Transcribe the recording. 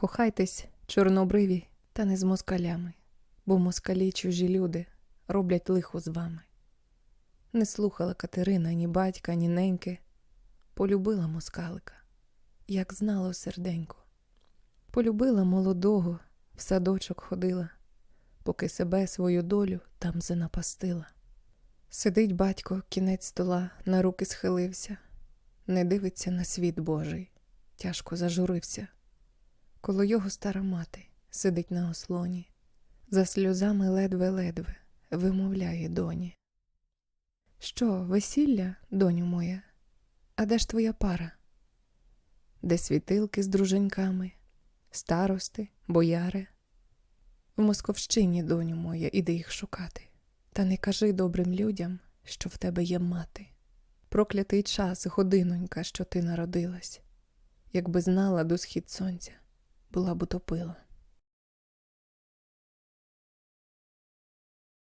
Кохайтесь, чорнобриві, та не з москалями, бо москалі чужі люди роблять лихо з вами. Не слухала Катерина ні батька, ні неньки, полюбила москалика, як знала у серденьку. Полюбила молодого, в садочок ходила, поки себе свою долю там занапастила. Сидить батько, кінець стола, на руки схилився, не дивиться на світ Божий, тяжко зажурився. Коло його стара мати сидить на ослоні, за сльозами ледве-ледве вимовляє доні. Що, весілля, доню моя? А де ж твоя пара? Де світилки з друженьками, старости, бояри? В Московщині, доню моя, іди їх шукати. Та не кажи добрим людям, що в тебе є мати. Проклятий час, годинонька, що ти народилась, якби знала до схід сонця, була б утопила.